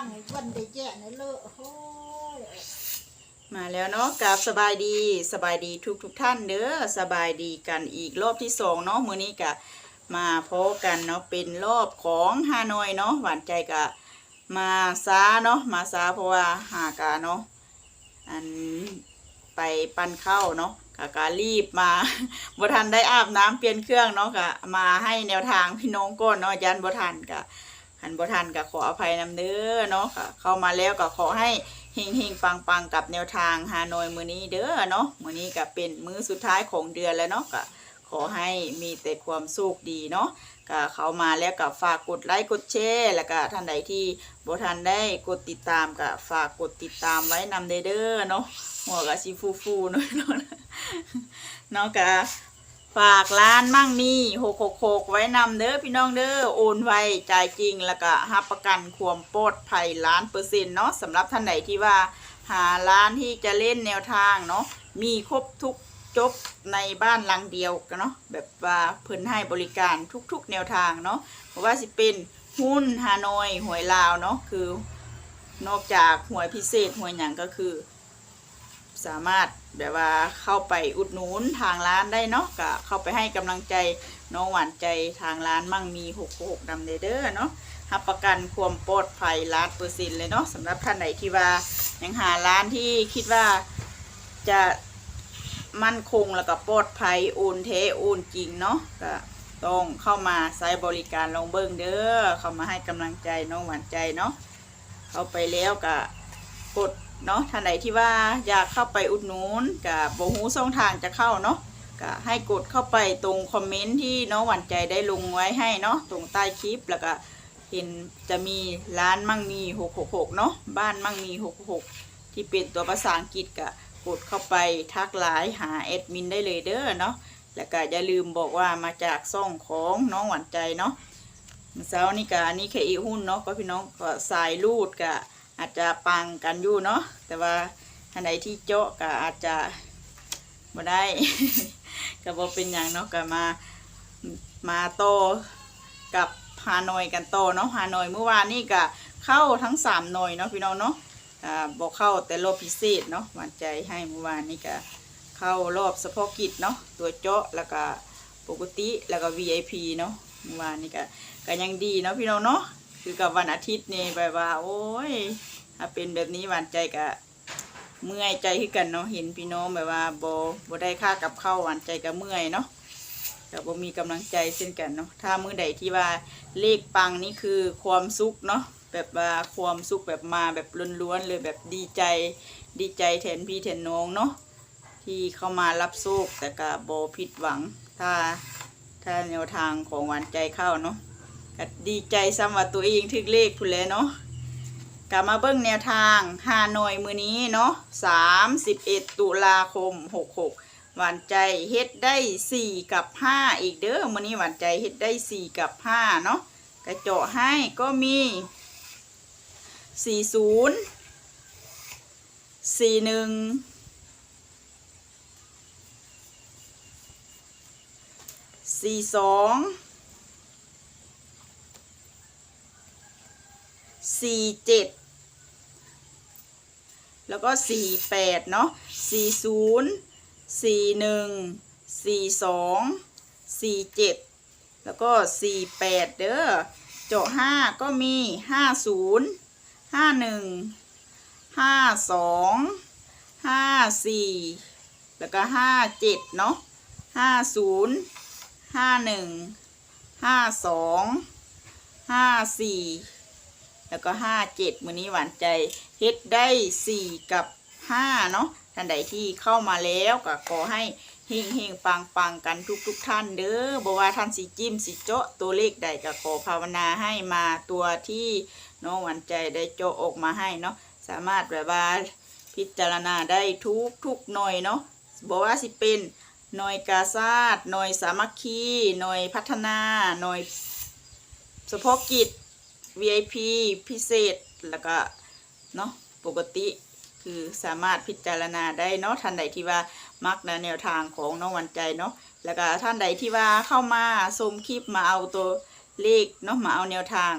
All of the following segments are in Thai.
างให้วันได้แจ้งให้เลอะโอ้ยมาแล้วเนาะกับสบายดีสบายดีทุกทุกท่านเด้อสบายดีกันอีกรอบที่สองเนาะมื้อนี้กะมาพบกันเนาะเป็นรอบของฮานอยเนาะหวานใจกะมาซาเนาะมาซาเพราะว่าหากาเนาะอันไปปั้นข้าวเนาะกะกะรีบมาบ่ทันได้อาบน้ำเปลี่ยนเครื่องเนาะกะมาให้แนวทางพี่น้องก่อนเนาะยันบ่ทันกะ หันบ่ทันก็ขออภัยนำเด้อเนาะค่ะ เข้ามาแล้วก็ขอให้เฮงเฮงปังปังกับแนวทางฮานอยมื้อนี้เด้อเนาะมื้อนี้ก็เป็นมื้อสุดท้ายของเดือนแล้วเนาะก็ขอให้มีแต่ความสุขดีเนาะก็เข้ามาแล้วก็ฝากกดไลค์กดแชร์แล้วก็ท่านใดที่บ่ทันได้กดติดตามก็ฝากกดติดตามไว้นำเด้อเด้อเนาะหัวก็สิฟูๆหน่อยเนาะเนาะก็ ฝากร้านมั่งมีหกหกหกไว้นำเด้อพี่น้องเด้อโอนไวจ่ายจริงแล้วก็รับประกันความปลอดภัยล้านเปอร์เซ็นต์เนาะสำหรับท่านไหนที่ว่าหาร้านที่จะเล่นแนวทางเนาะมีครบทุกจบในบ้านหลังเดียวกันเนาะแบบว่าเพิ่นให้บริการทุกๆ แนวทางเนาะเพราะว่าสิเป็นหุ้นฮานอยหวยลาวเนาะคือนอกจากหวยพิเศษหวยหยังก็คือ สามารถแบบว่าเข้าไปอุดหนุนทางร้านได้เนาะก็เข้าไปให้กำลังใจน้องหวานใจทางร้านมั่งมีหกหกดำเดเดอร์เนาะรับประกันความปลอดภัยล้านเปอร์เซ็นต์เลยเนาะสำหรับท่านไหนที่ว่ายังหาร้านที่คิดว่าจะมั่นคงแล้วก็ปลอดภัยโอนเทโอนจริงเนาะก็ต้องเข้ามาใช้บริการลองเบิ้งเด้อเข้ามาให้กำลังใจน้องหวานใจเนาะเข้าไปแล้วก็กด เนาะท่านใดที่ว่าอยากเข้าไปอุดหนุนกับโบฮูช่องทางจะเข้าเนาะก็ให้กดเข้าไปตรงคอมเมนต์ที่น้องหวานใจได้ลงไว้ให้เนาะตรงใต้คลิปแล้วก็เห็นจะมีร้านมั่งมี 666 เนาะบ้านมั่งมี 666 ที่เป็นตัวภาษาอังกฤษก็กดเข้าไปทักไลน์หาแอดมินได้เลยเด้อเนาะแล้วก็อย่าลืมบอกว่ามาจากซ่องของน้องหวานใจเนาะเมื่อเช้านี่ก็อันนี้แค่อีหุ้นเนาะก็พี่น้องก็สายรูดก็ อาจจะปังกันอยู่เนาะแต่ว่าท่านใดที่เจาะก็อาจจะบ่ได้ ก็บ่เป็นอย่างเนาะก็มามาโตกับฮานอยกันโตเนาะฮานอยเมื่อวานนี่ก็เข้าทั้งสามหน่อยเนาะพี่น้องเนาะอ่าบอกเข้าแต่รอบพิเศษเนาะหวานใจให้เมื่อวานนี่ก็เข้ารอบเฉพาะกิจเนาะตัวเจาะแล้วก็ปกติแล้วก็ VIP เนาะเมื่อวานนี่ก็ก็ยังดีเนาะพี่น้องเนาะ คือกับวันอาทิตย์นี่แบบว่า โอ้ย ถ้าเป็นแบบนี้หวานใจกะเมื่อยใจคือกันเนาะเห็นพี่น้องแบบว่าโบโบได้ค่ากับข้าวหวานใจก็เมื่อยเนาะแต่บ่มีกำลังใจเช่นกันเนาะถ้ามือใดที่ว่าเลขปังนี่คือความสุขเนาะแบบว่าความสุขแบบมาแบบล้วนๆเลยแบบดีใจ ดีใจแทนพี่แทนน้องเนาะที่เข้ามารับโชคแต่ก็โบผิดหวัง ถ้าถ้าแนวทางของหวานใจเข้าเนาะ ก็ดีใจซ้ำว่าตัวเองถึกเลขพุ่นแล้วเนาะกลับมาเบิ้งแนวทางฮานอยมือนี้เนาะสามสิบเอ็ดตุลาคมหกหกหวานใจเฮ็ดได้สี่กับห้าอีกเด้อมือนี้หวานใจเฮ็ดได้สี่กับห้าเนาะกระเจาะให้ก็มีสี่ศูนย์สี่หนึ่งสี่สอง สี่เจ็ดแล้วก็สี่แปดเนาะสี่ศูนย์สี่หนึ่งสี่สองสี่เจ็ดแล้วก็สี่แปดเด้อเจาะห้าก็มีห้าศูนย์ห้าหนึ่งห้าสองห้าสี่แล้วก็ห้าเจ็ดเนาะห้าศูนย์ห้าหนึ่งห้าสองห้าสี่ แล้วก็ห้าเจ็ดมือนี้หวานใจเฮ็ดได้สี่กับห้าเนาะท่านใดที่เข้ามาแล้วก็ขอให้เฮงเฮงปังปังกันทุกทุกๆท่านเด้อบอกว่าท่านสิจิ้มสิเจาะตัวเลขใดก็ขอภาวนาให้มาตัวที่น้องหวานใจได้เจออกมาให้เนาะสามารถแบบว่าพิจารณาได้ทุกทุกหน่อยเนาะบอกว่าสิเป็นหน่วยกาซาดหน่วยสามัคคีหน่วยพัฒนาหน่วยเฉพาะกิจ VIP พิเศษแล้วก็เนาะปกติคือสามารถพิจารณาได้เนาะท่านใดที่ว่ามักในแนวทางของน้องวันใจเนาะแล้วก็ท่านใดที่ว่าเข้ามาชมคลิปมาเอาตัวเลขเนาะมาเอาแนวทาง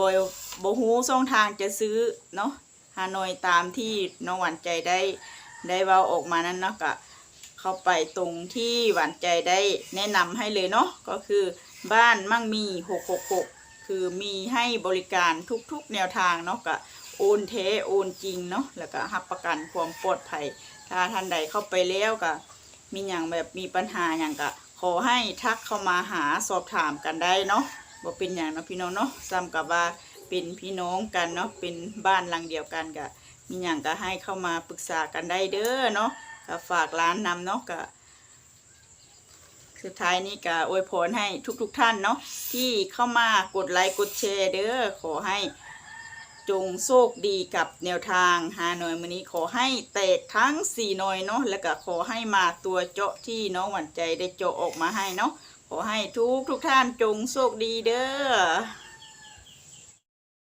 บอยบฮูช่องทางจะซื้อเนาะฮานอยตามที่น้องหวานใจได้ได้เว้าออกมานั้นเนาะก็เข้าไปตรงที่หวานใจได้แนะนำให้เลยเนาะก็คือบ้านมั่งมี666 คือมีให้บริการทุกๆแนวทางเนาะก็โอนเทโอนจริงเนาะแล้วก็รับประกันความปลอดภัยถ้าท่านใดเข้าไปแล้วก็มีอย่างแบบมีปัญหาอย่างก็ขอให้ทักเข้ามาหาสอบถามกันได้เนาะบ่เป็นอย่างเนาะพี่น้องเนาะซ้ำกับว่าเป็นพี่น้องกันเนาะเป็นบ้านหลังเดียวกันก็มีอย่างก็ให้เข้ามาปรึกษากันได้เด้อเนาะก็ฝากร้านนำเนาะก็ สุดท้ายนี้ก็อวยพรให้ทุกๆทท่านเนาะที่เข้ามากดไลค์กดแชร์เด้อขอให้จงโชคดีกับแนวทางฮานอยมือนี้ขอให้แตกทั้งสี่หน่อยเนาะแล้วก็ขอให้มาตัวเจาะที่น้องหวันใจได้เจาะออกมาให้เนาะขอให้ทุกทุกๆท่านจงโชคดีเด้อ